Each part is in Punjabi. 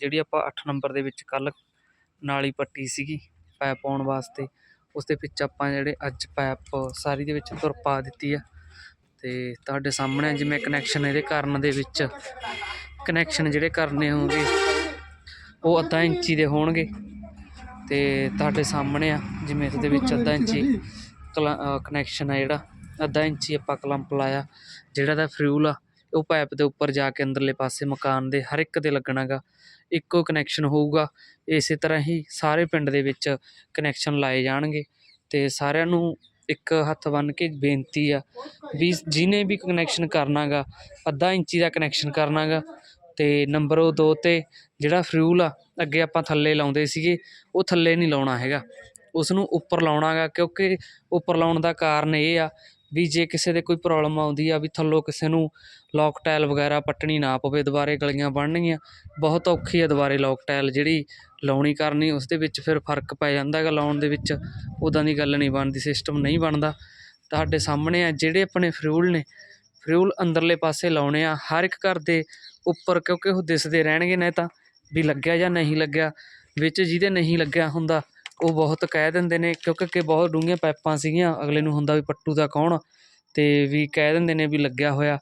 ਜਿਹੜੀ ਆਪਾਂ 8 ਨੰਬਰ ਦੇ ਵਿੱਚ ਕੱਲ ਨਾਲੀ ਪੱਟੀ ਸੀਗੀ ਪੈਪ ਪਾਉਣ ਵਾਸਤੇ ਉਸ ਦੇ ਵਿੱਚ ਆਪਾਂ ਜਿਹੜੇ ਅੱਜ ਪੈਪ ਸਾਰੀ ਦੇ ਵਿੱਚ ਤੁਰ ਪਾ ਦਿੱਤੀ ਆ ਤੇ ਤੁਹਾਡੇ ਸਾਹਮਣੇ ਜਿਵੇਂ ਕਨੈਕਸ਼ਨ ਇਹਦੇ ਕਰਨ ਦੇ ਵਿੱਚ ਕਨੈਕਸ਼ਨ ਜਿਹੜੇ ਕਰਨੇ ਹੋਣਗੇ ਉਹ ਅੱਧਾ ਇੰਚੀ ਦੇ ਹੋਣਗੇ ਤੇ ਤੁਹਾਡੇ ਸਾਹਮਣੇ ਆ ਜਿਵੇਂ ਇਸ ਦੇ ਵਿੱਚ ਅੱਧਾ ਇੰਚੀ ਕਨੈਕਸ਼ਨ ਆ ਜਿਹੜਾ, ਅੱਧਾ ਇੰਚੀ ਆਪਾਂ ਕਲੰਪ ਲਾਇਆ, ਜਿਹੜਾ ਦਾ ਫਰਿਊਲ ਆ ਉਹ ਪਾਈਪ ਦੇ ਉੱਪਰ ਜਾ ਕੇ ਅੰਦਰਲੇ ਪਾਸੇ ਮਕਾਨ ਦੇ ਹਰ ਇੱਕ ਦੇ ਲੱਗਣਾ ਗਾ। ਇੱਕੋ ਕਨੈਕਸ਼ਨ ਹੋਊਗਾ। ਇਸੇ ਤਰ੍ਹਾਂ ਹੀ ਸਾਰੇ ਪਿੰਡ ਦੇ ਵਿੱਚ ਕਨੈਕਸ਼ਨ ਲਾਏ ਜਾਣਗੇ ਅਤੇ ਸਾਰਿਆਂ ਨੂੰ ਇੱਕ ਹੱਥ ਬੰਨ੍ਹ ਕੇ ਬੇਨਤੀ ਆ ਵੀ ਜਿਹਨੇ ਵੀ ਕਨੈਕਸ਼ਨ ਕਰਨਾ ਗਾ, ਅੱਧਾ ਇੰਚੀ ਦਾ ਕਨੈਕਸ਼ਨ ਕਰਨਾ ਗਾ ਅਤੇ ਨੰਬਰ ਉਹ ਦੋ ਤੇ ਜਿਹੜਾ ਫਿਊਲ ਆ, ਅੱਗੇ ਆਪਾਂ ਥੱਲੇ ਲਾਉਂਦੇ ਸੀਗੇ, ਉਹ ਥੱਲੇ ਨਹੀਂ ਲਾਉਣਾ ਹੈਗਾ। ਉਸ ਨੂੰ ਉੱਪਰ ਲਾਉਣਾਗਾ ਕਿਉਂਕਿ ਉੱਪਰ ਲਾਉਣ ਦਾ ਕਾਰਨ ਇਹ ਆ ਵੀ ਜੇ ਕਿਸੇ ਦੇ ਕੋਈ ਪ੍ਰੋਬਲਮ ਆਉਂਦੀ ਆ ਵੀ ਥੱਲੋਂ ਕਿਸੇ ਨੂੰ ਲੋਕ ਟਾਇਲ ਵਗੈਰਾ ਪੱਟਣੀ ਨਾ ਪਵੇ, ਦੁਬਾਰੇ ਗਲੀਆਂ ਬਣਨਗੀਆਂ ਬਹੁਤ ਔਖੀ ਆ ਦੁਬਾਰੇ ਲੋਕ ਟਾਇਲ ਜਿਹੜੀ ਲਾਉਣੀ ਕਰਨੀ ਉਸ ਦੇ ਵਿੱਚ ਫਿਰ ਫ਼ਰਕ ਪੈ ਜਾਂਦਾ ਹੈਗਾ, ਲਾਉਣ ਦੇ ਵਿੱਚ ਉਦਾਂ ਦੀ ਗੱਲ ਨਹੀਂ ਬਣਦੀ ਸਿਸਟਮ ਨਹੀਂ ਬਣਦਾ। ਤੁਹਾਡੇ ਸਾਹਮਣੇ ਆ ਜਿਹੜੇ ਆਪਣੇ ਫਿਊਲ ਨੇ ਫਿਊਲ ਅੰਦਰਲੇ ਪਾਸੇ ਲਾਉਣੇ ਆ, ਹਰ ਇੱਕ ਘਰ ਦੇ ਉੱਪਰ, ਕਿਉਂਕਿ ਉਹ ਦਿਸਦੇ ਰਹਿਣਗੇ ਨਾ ਤਾਂ ਵੀ ਲੱਗਿਆ ਜਾਂ ਨਹੀਂ ਲੱਗਿਆ, ਵਿੱਚ ਜਿਹਦੇ ਨਹੀਂ ਲੱਗਿਆ ਹੁੰਦਾ ਉਹ ਬਹੁਤ ਕਹਿ ਦਿੰਦੇ ਨੇ, ਕਿਉਂਕਿ ਅੱਗੇ ਬਹੁਤ ਡੂੰਘੀਆਂ ਪਾਈਪਾਂ ਸੀਗੀਆਂ, ਅਗਲੇ ਨੂੰ ਹੁੰਦਾ ਵੀ ਪੱਟੂ ਦਾ ਕੌਣ ਅਤੇ ਵੀ ਕਹਿ ਦਿੰਦੇ ਨੇ ਵੀ ਲੱਗਿਆ ਹੋਇਆ,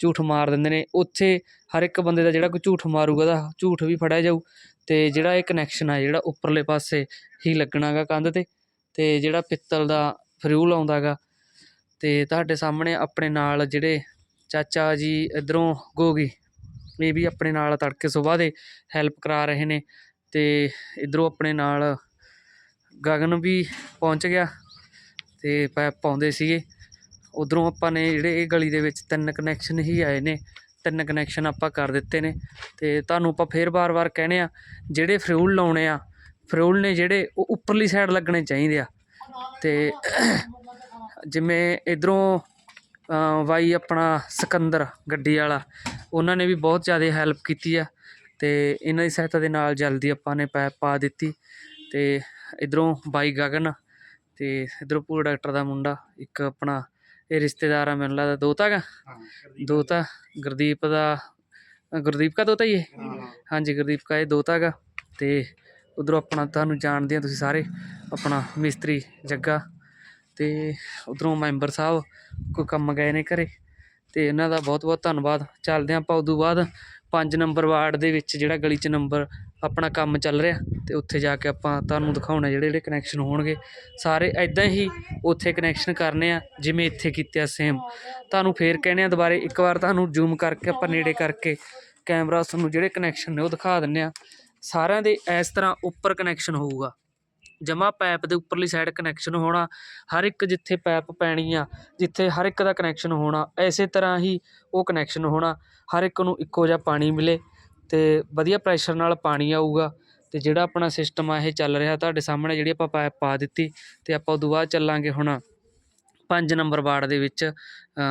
ਝੂਠ ਮਾਰ ਦਿੰਦੇ ਨੇ। ਉੱਥੇ ਹਰ ਇੱਕ ਬੰਦੇ ਦਾ ਜਿਹੜਾ ਕੋਈ ਝੂਠ ਮਾਰੂਗਾ, ਉਹਦਾ ਝੂਠ ਵੀ ਫੜਿਆ ਜਾਊ ਅਤੇ ਜਿਹੜਾ ਇਹ ਕਨੈਕਸ਼ਨ ਆ, ਜਿਹੜਾ ਉੱਪਰਲੇ ਪਾਸੇ ਹੀ ਲੱਗਣਾ ਗਾ ਕੰਧ ਤੇ ਅਤੇ ਜਿਹੜਾ ਪਿੱਤਲ ਦਾ ਫਰਿਊਲ ਆਉਂਦਾ ਗਾ ਅਤੇ ਤੁਹਾਡੇ ਸਾਹਮਣੇ ਆਪਣੇ ਨਾਲ ਜਿਹੜੇ ਚਾਚਾ ਜੀ ਇੱਧਰੋਂ ਗੋਗੀ, ਇਹ ਵੀ ਆਪਣੇ ਨਾਲ ਤੜਕੇ ਸੁਬਾਹ ਦੇ ਹੈਲਪ ਕਰਾ ਰਹੇ ਨੇ ਅਤੇ ਇੱਧਰੋਂ ਆਪਣੇ ਨਾਲ ਗਗਨ ਵੀ ਪਹੁੰਚ ਗਿਆ ਤੇ ਪੈਪ ਪਾਉਂਦੇ ਸੀਗੇ। ਉਧਰੋਂ ਆਪਾਂ ਨੇ ਜਿਹੜੇ ਇਹ ਗਲੀ ਦੇ ਵਿੱਚ ਤਿੰਨ ਕਨੈਕਸ਼ਨ ਹੀ ਆਏ ਨੇ, ਤਿੰਨ ਕਨੈਕਸ਼ਨ ਆਪਾਂ ਕਰ ਦਿੱਤੇ ਨੇ ਤੇ ਤੁਹਾਨੂੰ ਆਪਾਂ ਫੇਰ ਬਾਰ-ਬਾਰ ਕਹਿੰਦੇ ਆ, ਜਿਹੜੇ ਫਿਊਲ ਲਾਉਣੇ ਆ ਫਿਊਲ ਨੇ ਜਿਹੜੇ ਉਹ ਉੱਪਰਲੀ ਸਾਈਡ ਲੱਗਣੇ ਚਾਹੀਦੇ ਆ। ਤੇ ਜਿਵੇਂ ਇਧਰੋਂ ਬਾਈ ਆਪਣਾ ਸਿਕੰਦਰ ਗੱਡੀ ਵਾਲਾ, ਉਹਨਾਂ ਨੇ ਵੀ ਬਹੁਤ ਜ਼ਿਆਦਾ ਹੈਲਪ ਕੀਤੀ ਆ ਤੇ ਇਹਨਾਂ ਦੀ ਸਹਾਇਤਾ ਦੇ ਨਾਲ ਜਲਦੀ ਆਪਾਂ ਨੇ ਪੈਪ ਪਾ ਦਿੱਤੀ ਤੇ ਇਧਰੋਂ ਬਾਈ ਗਗਨ ਤੇ ਇਧਰੋਂ ਪੂਰਾ ਡਾਕਟਰ ਦਾ ਮੁੰਡਾ ਇੱਕ ਆਪਣਾ ਇਹ ਰਿਸ਼ਤੇਦਾਰ ਆ ਮੈਨੂੰ ਲੱਗਦਾ ਦੋਤਾ ਗਾ। ਦੋਤਾ ਗੁਰਦੀਪ ਦਾ ਗੁਰਦੀਪ ਕਾ ਦੋਤਾ ਹੀ ਇਹ? ਹਾਂਜੀ ਗੁਰਦੀਪ ਕਾ ਇਹ ਦੋਤਾ ਗਾ। ਤੇ ਉਧਰੋਂ ਆਪਣਾ ਤੁਹਾਨੂੰ ਜਾਣਦੇ ਆ ਤੁਸੀਂ ਸਾਰੇ ਆਪਣਾ ਮਿਸਤਰੀ ਜੱਗਾ। ਤੇ ਉਧਰੋਂ ਮੈਂਬਰ ਸਾਹਿਬ ਕੋਈ ਕੰਮ ਗਏ ਨੇ ਘਰੇ। ਤੇ ਇਹਨਾਂ ਦਾ ਬਹੁਤ ਬਹੁਤ ਧੰਨਵਾਦ। ਚੱਲਦੇ ਆਪਾਂ ਉਦੋਂ ਬਾਅਦ 5 ਨੰਬਰ ਵਾਰਡ ਦੇ ਵਿੱਚ ਜਿਹੜਾ ਗਲੀ 'ਚ ਨੰਬਰ ਆਪਣਾ ਕੰਮ ਚੱਲ ਰਿਹਾ ਅਤੇ ਉੱਥੇ ਜਾ ਕੇ ਆਪਾਂ ਤੁਹਾਨੂੰ ਦਿਖਾਉਣਾ ਜਿਹੜੇ ਜਿਹੜੇ ਕਨੈਕਸ਼ਨ ਹੋਣਗੇ। ਸਾਰੇ ਇੱਦਾਂ ਹੀ ਉੱਥੇ ਕਨੈਕਸ਼ਨ ਕਰਨੇ ਆ, ਜਿਵੇਂ ਇੱਥੇ ਕੀਤੇ ਆ ਸੇਮ ਤੁਹਾਨੂੰ ਫੇਰ ਕਹਿੰਦੇ ਆ ਦੁਬਾਰੇ, ਇੱਕ ਵਾਰ ਤੁਹਾਨੂੰ ਜ਼ੂਮ ਕਰਕੇ ਆਪਾਂ ਨੇੜੇ ਕਰਕੇ ਕੈਮਰਾ ਤੁਹਾਨੂੰ ਜਿਹੜੇ ਕਨੈਕਸ਼ਨ ਨੇ ਉਹ ਦਿਖਾ ਦਿੰਨੇ ਆ। ਸਾਰਿਆਂ ਦੇ ਇਸ ਤਰ੍ਹਾਂ ਉੱਪਰ ਕਨੈਕਸ਼ਨ ਹੋਊਗਾ। ਜਮਾ ਪਾਈਪ ਦੇ ਉੱਪਰਲੀ ਸਾਈਡ ਕਨੈਕਸ਼ਨ ਹੋਣਾ, ਹਰ ਇੱਕ ਜਿੱਥੇ ਪਾਈਪ ਪੈਣੀ ਆ, ਜਿੱਥੇ ਹਰ ਇੱਕ ਦਾ ਕਨੈਕਸ਼ਨ ਹੋਣਾ ਐਸੇ ਤਰ੍ਹਾਂ ਹੀ ਉਹ ਕਨੈਕਸ਼ਨ ਹੋਣਾ, ਹਰ ਇੱਕ ਨੂੰ ਇੱਕੋ ਜਿਹਾ ਪਾਣੀ ਮਿਲੇ। ਅਤੇ ਵਧੀਆ ਪ੍ਰੈਸ਼ਰ ਨਾਲ ਪਾਣੀ ਆਊਗਾ ਅਤੇ ਜਿਹੜਾ ਆਪਣਾ ਸਿਸਟਮ ਆ, ਇਹ ਚੱਲ ਰਿਹਾ ਤੁਹਾਡੇ ਸਾਹਮਣੇ ਜਿਹੜੀ ਆਪਾਂ ਪਾਈਪ ਪਾ ਦਿੱਤੀ ਅਤੇ ਆਪਾਂ ਉਦੋਂ ਬਾਅਦ ਚੱਲਾਂਗੇ ਹੁਣ ਪੰਜ ਨੰਬਰ ਵਾਰਡ ਦੇ ਵਿੱਚ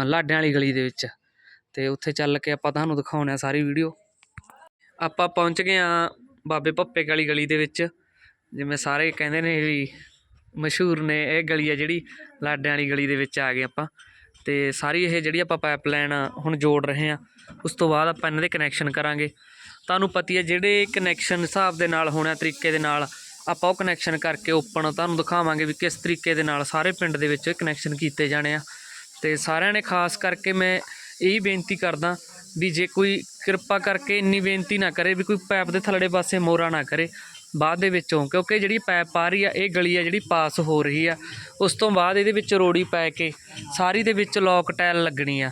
ਲਾਡਿਆਂ ਵਾਲੀ ਗਲੀ ਦੇ ਵਿੱਚ ਅਤੇ ਉੱਥੇ ਚੱਲ ਕੇ ਆਪਾਂ ਤੁਹਾਨੂੰ ਦਿਖਾਉਂਦੇ ਹਾਂ ਸਾਰੀ ਵੀਡੀਓ ਆਪਾਂ ਪਹੁੰਚ ਗਏ ਹਾਂ ਬਾਬੇ ਭੱਪੇ ਵਾਲੀ ਗਲੀ ਦੇ ਵਿੱਚ, ਜਿਵੇਂ ਸਾਰੇ ਕਹਿੰਦੇ ਨੇ ਵੀ ਮਸ਼ਹੂਰ ਨੇ ਇਹ ਗਲੀ ਆ ਜਿਹੜੀ ਲਾਡਿਆਂ ਵਾਲੀ ਗਲੀ ਦੇ ਵਿੱਚ ਆ ਗਏ ਆਪਾਂ ਅਤੇ ਸਾਰੀ ਇਹ ਜਿਹੜੀ ਆਪਾਂ ਪਾਈਪਲਾਈਨ ਹੁਣ ਜੋੜ ਰਹੇ ਹਾਂ। ਉਸ ਤੋਂ ਬਾਅਦ ਆਪਾਂ ਇਹਨਾਂ ਦੇ ਕਨੈਕਸ਼ਨ ਕਰਾਂਗੇ। ਤੁਹਾਨੂੰ ਪਤੀ ਹੈ ਜਿਹੜੇ ਕਨੈਕਸ਼ਨ ਹਿਸਾਬ ਦੇ ਨਾਲ ਹੋਣਾ ਤਰੀਕੇ ਦੇ ਨਾਲ, ਆਪਾਂ ਉਹ ਕਨੈਕਸ਼ਨ ਕਰਕੇ ਓਪਨ ਤੁਹਾਨੂੰ ਦਿਖਾਵਾਂਗੇ ਵੀ ਕਿਸ ਤਰੀਕੇ ਦੇ ਨਾਲ ਸਾਰੇ ਪਿੰਡ ਦੇ ਵਿੱਚ ਕਨੈਕਸ਼ਨ ਕੀਤੇ ਜਾਣੇ ਆ। ਤੇ ਸਾਰਿਆਂ ਨੇ ਖਾਸ ਕਰਕੇ ਮੈਂ ਇਹੀ ਬੇਨਤੀ ਕਰਦਾ ਵੀ ਜੇ ਕੋਈ ਕਿਰਪਾ ਕਰਕੇ ਇੰਨੀ ਬੇਨਤੀ ਨਾ ਕਰੇ ਵੀ ਕੋਈ ਪਾਈਪ ਦੇ ਥੱਲੜੇ ਪਾਸੇ ਮੋਰਾ ਨਾ ਕਰੇ ਬਾਅਦ ਦੇ ਵਿੱਚੋਂ, ਕਿਉਂਕਿ ਜਿਹੜੀ ਪਾਈਪ ਆ ਰਹੀ ਆ, ਇਹ ਗਲੀ ਆ ਜਿਹੜੀ ਪਾਸ ਹੋ ਰਹੀ ਆ। ਉਸ ਤੋਂ ਬਾਅਦ ਇਹਦੇ ਵਿੱਚ ਰੋੜੀ ਪੈ ਕੇ ਸਾਰੀ ਦੇ ਵਿੱਚ ਲੋਕ ਟਾਇਲ ਲੱਗਣੀ ਆ।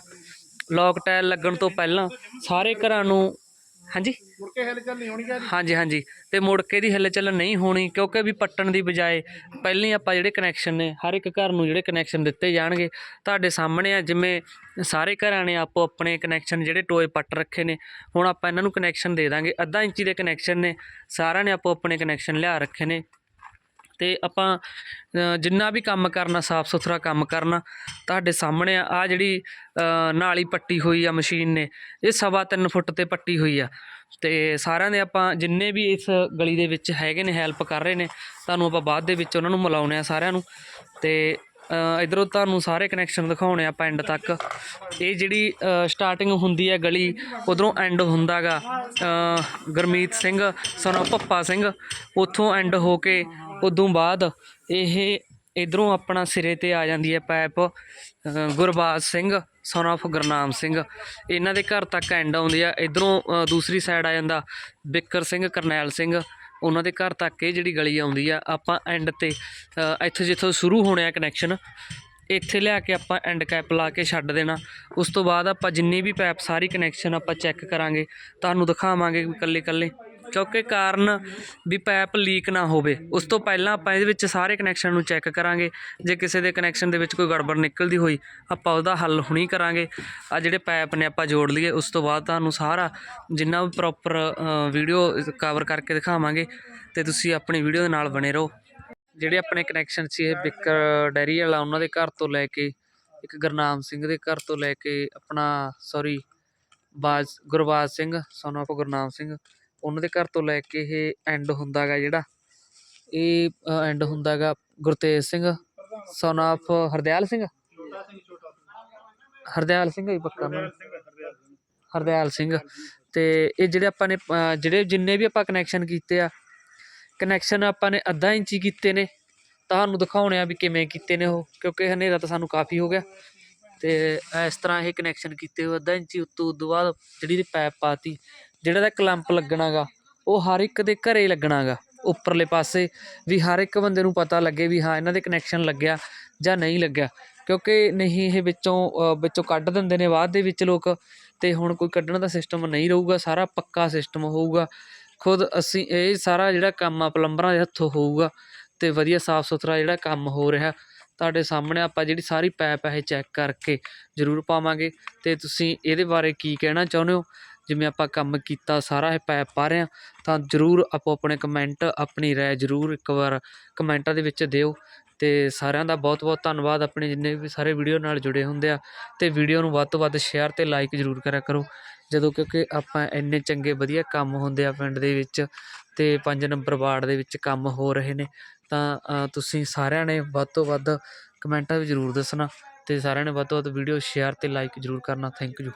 ਲੋਕ ਟਾਇਲ ਲੱਗਣ ਤੋਂ ਪਹਿਲਾਂ ਸਾਰੇ ਘਰਾਂ ਨੂੰ ਹਾਂਜੀ? ਮੁੜ ਕੇ ਹਿਲ ਚੱਲ ਨਹੀਂ ਹੋਣੀ ਚਾਹੀਦੀ ਹਾਂਜੀ ਹਾਂਜੀ। ਤੇ ਮੁੜ ਕੇ ਦੀ ਹਿੱਲ ਚੱਲਣ ਨਹੀਂ ਹੋਣੀ ਕਿਉਂਕਿ ਵੀ ਪੱਟਣ ਦੀ ਬਜਾਏ ਪਹਿਲਾਂ ਹੀ ਆਪਾਂ ਜਿਹੜੇ ਕਨੈਕਸ਼ਨ ਨੇ ਹਰ ਇੱਕ ਘਰ ਨੂੰ ਜਿਹੜੇ ਕਨੈਕਸ਼ਨ ਦਿੱਤੇ ਜਾਣਗੇ। ਤੁਹਾਡੇ ਸਾਹਮਣੇ ਆ ਜਿਵੇਂ ਸਾਰੇ ਘਰਾਂ ਨੇ ਆਪੋ ਆਪਣੇ ਕਨੈਕਸ਼ਨ ਜਿਹੜੇ ਟੋਏ ਪੱਟ ਰੱਖੇ ਨੇ ਹੁਣ ਆਪਾਂ ਇਹਨਾਂ ਨੂੰ ਕਨੈਕਸ਼ਨ ਦੇ ਦਾਂਗੇ। ਅੱਧਾ ਇੰਚੀ ਦੇ ਕਨੈਕਸ਼ਨ ਨੇ ਸਾਰਿਆਂ ਨੇ ਆਪੋ ਆਪਣੇ ਕਨੈਕਸ਼ਨ ਲਿਆ ਰੱਖੇ ਨੇ। ਅਤੇ ਆਪਾਂ ਜਿੰਨਾ ਵੀ ਕੰਮ ਕਰਨਾ ਸਾਫ਼ ਸੁਥਰਾ ਕੰਮ ਕਰਨਾ, ਤੁਹਾਡੇ ਸਾਹਮਣੇ ਆ, ਆਹ ਜਿਹੜੀ ਨਾਲੀ ਪੱਟੀ ਹੋਈ ਆ ਮਸ਼ੀਨ ਨੇ, ਇਹ ਸਵਾ ਤਿੰਨ ਫੁੱਟ ਤੇ ਪੱਟੀ ਹੋਈ ਆ। ਅਤੇ ਸਾਰਿਆਂ ਦੇ ਆਪਾਂ ਜਿੰਨੇ ਵੀ ਇਸ ਗਲੀ ਦੇ ਵਿੱਚ ਹੈਗੇ ਨੇ, ਹੈਲਪ ਕਰ ਰਹੇ ਨੇ, ਤੁਹਾਨੂੰ ਆਪਾਂ ਬਾਅਦ ਦੇ ਵਿੱਚ ਉਹਨਾਂ ਨੂੰ ਮਿਲਾਉਣੇ ਆ ਸਾਰਿਆਂ ਨੂੰ। ਅਤੇ ਇਧਰੋਂ ਤੁਹਾਨੂੰ ਸਾਰੇ ਕਨੈਕਸ਼ਨ ਦਿਖਾਉਣੇ ਆ ਐਂਡ ਤੱਕ। ਇਹ ਜਿਹੜੀ ਸਟਾਰਟਿੰਗ ਹੁੰਦੀ ਹੈ ਗਲੀ, ਉਧਰੋਂ ਐਂਡ ਹੁੰਦਾਗਾ ਗੁਰਮੀਤ ਸਿੰਘ, ਸਨ ਪੱਪਾ ਸਿੰਘ, ਉੱਥੋਂ ਐਂਡ ਹੋ ਕੇ ਉਦੋਂ ਬਾਅਦ ਇਹ ਇਧਰੋਂ ਆਪਣਾ ਸਿਰੇ ਤੇ ਆ ਜਾਂਦੀ ਹੈ ਪੈਪ ਗੁਰਬਾਜ ਸਿੰਘ ਸਨ of ਗੁਰਨਾਮ ਸਿੰਘ। ਇਹਨਾਂ ਦੇ ਘਰ ਤੱਕ ਐਂਡ ਆਉਂਦੀ ਆ। ਇਧਰੋਂ ਦੂਸਰੀ ਸਾਈਡ ਆ ਜਾਂਦਾ ਬਿੱਕਰ ਸਿੰਘ, ਕਰਨੈਲ ਸਿੰਘ। ਉਹਨਾਂ ਦੇ ਘਰ ਤੱਕ ਇਹ ਜਿਹੜੀ ਗਲੀ ਆਉਂਦੀ ਆ, ਆਪਾਂ ਐਂਡ ਤੇ ਇੱਥੇ ਜਿੱਥੋਂ ਸ਼ੁਰੂ ਹੋਣੇ ਆ ਕਨੈਕਸ਼ਨ ਇੱਥੇ ਲਿਆ ਕੇ ਆਪਾਂ ਐਂਡ ਕੈਪ ਲਾ ਕੇ ਛੱਡ ਦੇਣਾ। ਉਸ ਤੋਂ ਬਾਅਦ ਆਪਾਂ ਜਿੰਨੀ ਵੀ ਪੈਪ, ਸਾਰੀ ਕਨੈਕਸ਼ਨ ਆਪਾਂ ਚੈੱਕ ਕਰਾਂਗੇ। ਤੁਹਾਨੂੰ ਦਿਖਾਵਾਂਗੇ ਇਕੱਲੇ ਇਕੱਲੇ ਕਿਉਂਕਿ ਕਾਰਨ ਵੀ ਪੈਪ ਲੀਕ ਨਾ ਹੋਵੇ। ਉਸ ਤੋਂ ਪਹਿਲਾਂ ਆਪਾਂ ਇਹਦੇ ਵਿੱਚ ਸਾਰੇ ਕਨੈਕਸ਼ਨ ਨੂੰ ਚੈੱਕ ਕਰਾਂਗੇ। ਜੇ ਕਿਸੇ ਦੇ ਕਨੈਕਸ਼ਨ ਦੇ ਵਿੱਚ ਕੋਈ ਗੜਬੜ ਨਿਕਲਦੀ ਹੋਈ, ਆਪਾਂ ਉਹਦਾ ਹੱਲ ਹੁਣੀ ਕਰਾਂਗੇ। ਆ ਜਿਹੜੇ ਪੈਪ ਨੇ ਆਪਾਂ ਜੋੜ ਲਈਏ, ਉਸ ਤੋਂ ਬਾਅਦ ਤੁਹਾਨੂੰ ਸਾਰਾ ਜਿੰਨਾ ਵੀ ਪ੍ਰੋਪਰ ਵੀਡੀਓ ਕਵਰ ਕਰਕੇ ਦਿਖਾਵਾਂਗੇ ਤੇ ਤੁਸੀਂ ਆਪਣੀ ਵੀਡੀਓ ਦੇ ਨਾਲ ਬਣੇ ਰਹੋ। ਜਿਹੜੇ ਆਪਣੇ ਕਨੈਕਸ਼ਨ ਸੀ ਇਹ ਬਿੱਕਰ ਡੈਰੀ ਵਾਲਾ, ਉਹਨਾਂ ਦੇ ਘਰ ਤੋਂ ਲੈ ਕੇ, ਇੱਕ ਗੁਰਨਾਮ ਸਿੰਘ ਦੇ ਘਰ ਤੋਂ ਲੈ ਕੇ, ਆਪਣਾ ਸੌਰੀ ਬਾਜ, ਗੁਰਬਾਜ ਸਿੰਘ, son of ਗੁਰਨਾਮ ਸਿੰਘ ਉਹਨਾਂ ਦੇ ਘਰ ਤੋਂ ਲੈ ਕੇ ਇਹ ਐਂਡ ਹੁੰਦਾ ਗਾ ਜਿਹੜਾ, ਇਹ ਐਂਡ ਹੁੰਦਾ ਗਾ ਗੁਰਤੇਜ ਸਿੰਘ ਸਨ ਆਫ ਹਰਦਿਆਲ ਸਿੰਘ। ਹਰਦਿਆਲ ਸਿੰਘ ਹੀ ਪੱਕਾ ਨਾਮ। ਹਰਦਿਆਲ ਸਿੰਘ। ਤੇ ਇਹ ਜਿਹੜੇ ਆਪਾਂ ਨੇ ਜਿਹੜੇ ਜਿੰਨੇ ਵੀ ਆਪਾਂ ਕਨੈਕਸ਼ਨ ਕੀਤੇ ਆ ਕਨੈਕਸ਼ਨ ਆਪਾਂ ਨੇ ਅੱਧਾ ਇੰਚੀ ਕੀਤੇ ਨੇ। ਤੁਹਾਨੂੰ ਦਿਖਾਉਣੇ ਆ ਵੀ ਕਿਵੇਂ ਕੀਤੇ ਨੇ ਉਹ, ਕਿਉਂਕਿ ਹਨੇਰਾ ਤਾਂ ਸਾਨੂੰ ਕਾਫੀ ਹੋ ਗਿਆ। ਤੇ ਇਸ ਤਰ੍ਹਾਂ ਇਹ ਕਨੈਕਸ਼ਨ ਕੀਤੇ ਹੋਏ, ਅੱਧਾ ਇੰਚੀ ਉੱਤੋਂ ਉਦੋਂ ਬਾਅਦ ਜਿਹੜੀ ਦੀ ਪੈਪ ਪਾਤੀ ਜਿਹੜਾ ਦਾ ਕਲੰਪ ਲੱਗਣਾਗਾ, ਉਹ ਹਰ ਇੱਕ ਦੇ ਘਰੇ ਲੱਗਣਾਗਾ। ਉੱਪਰਲੇ ਪਾਸੇ ਵੀ ਹਰ ਇੱਕ ਬੰਦੇ ਨੂੰ ਪਤਾ ਲੱਗੇ ਵੀ ਹਾਂ, ਇਹਨਾਂ ਦੇ ਕਨੈਕਸ਼ਨ ਲੱਗਿਆ ਜਾਂ ਨਹੀਂ ਲੱਗਿਆ। ਕਿਉਂਕਿ ਨਹੀਂ, ਇਹ ਵਿੱਚੋਂ ਵਿੱਚੋਂ ਕੱਢ ਦਿੰਦੇ ਨੇ ਬਾਅਦ ਦੇ ਵਿੱਚ ਲੋਕ ਤੇ ਹੁਣ ਕੋਈ ਕੱਢਣ ਦਾ ਸਿਸਟਮ ਨਹੀਂ ਰਹੂਗਾ, ਸਾਰਾ ਪੱਕਾ ਸਿਸਟਮ ਹੋਊਗਾ। ਖੁਦ ਅਸੀਂ, ਇਹ ਸਾਰਾ ਜਿਹੜਾ ਕੰਮ ਆ, ਪਲੰਬਰਾਂ ਦੇ ਹੱਥੋਂ ਹੋਊਗਾ ਤੇ ਵਧੀਆ ਸਾਫ਼ ਸੁਥਰਾ ਜਿਹੜਾ ਕੰਮ ਹੋ ਰਿਹਾ, ਤੁਹਾਡੇ ਸਾਹਮਣੇ ਆਪਾਂ ਜਿਹੜੀ ਸਾਰੀ ਪੈਪ ਹੈ ਇਹ ਚੈੱਕ ਕਰਕੇ ਜ਼ਰੂਰ ਪਾਵਾਂਗੇ। ਤੇ ਤੁਸੀਂ ਇਹਦੇ ਬਾਰੇ ਕੀ ਕਹਿਣਾ ਚਾਹੁੰਦੇ ਹੋ? ਜਿਵੇਂ ਆਪਾਂ ਕੰਮ ਕੀਤਾ, ਸਾਰਾ ਇਹ ਪੈਪ ਪਾ ਰਹੇ ਹਾਂ, ਤਾਂ ਜ਼ਰੂਰ ਆਪੋ ਆਪਣੇ ਕਮੈਂਟ ਆਪਣੀ ਰਾਏ ਜ਼ਰੂਰ ਇੱਕ ਵਾਰ ਕਮੈਂਟਾਂ ਦੇ ਵਿੱਚ ਦਿਓ ਅਤੇ ਸਾਰਿਆਂ ਦਾ ਬਹੁਤ ਬਹੁਤ ਧੰਨਵਾਦ। ਆਪਣੇ ਜਿੰਨੇ ਵੀ ਸਾਰੇ ਵੀਡੀਓ ਨਾਲ ਜੁੜੇ ਹੁੰਦੇ ਆ ਅਤੇ ਵੀਡੀਓ ਨੂੰ ਵੱਧ ਤੋਂ ਵੱਧ ਸ਼ੇਅਰ ਅਤੇ ਲਾਈਕ ਜ਼ਰੂਰ ਕਰਿਆ ਕਰੋ। ਜਦੋਂ ਕਿਉਂਕਿ ਆਪਾਂ ਇੰਨੇ ਚੰਗੇ, ਵਧੀਆ ਕੰਮ ਹੁੰਦੇ ਆ ਪਿੰਡ ਦੇ ਵਿੱਚ ਅਤੇ ਪੰਜ ਨੰਬਰ ਵਾਰਡ ਦੇ ਵਿੱਚ ਕੰਮ ਹੋ ਰਹੇ ਨੇ, ਤਾਂ ਤੁਸੀਂ ਸਾਰਿਆਂ ਨੇ ਵੱਧ ਤੋਂ ਵੱਧ ਕਮੈਂਟਾਂ ਵਿੱਚ ਜ਼ਰੂਰ ਦੱਸਣਾ ਅਤੇ ਸਾਰਿਆਂ ਨੇ ਵੱਧ ਤੋਂ ਵੱਧ ਵੀਡੀਓ ਸ਼ੇਅਰ ਅਤੇ ਲਾਈਕ ਜ਼ਰੂਰ ਕਰਨਾ। Thank you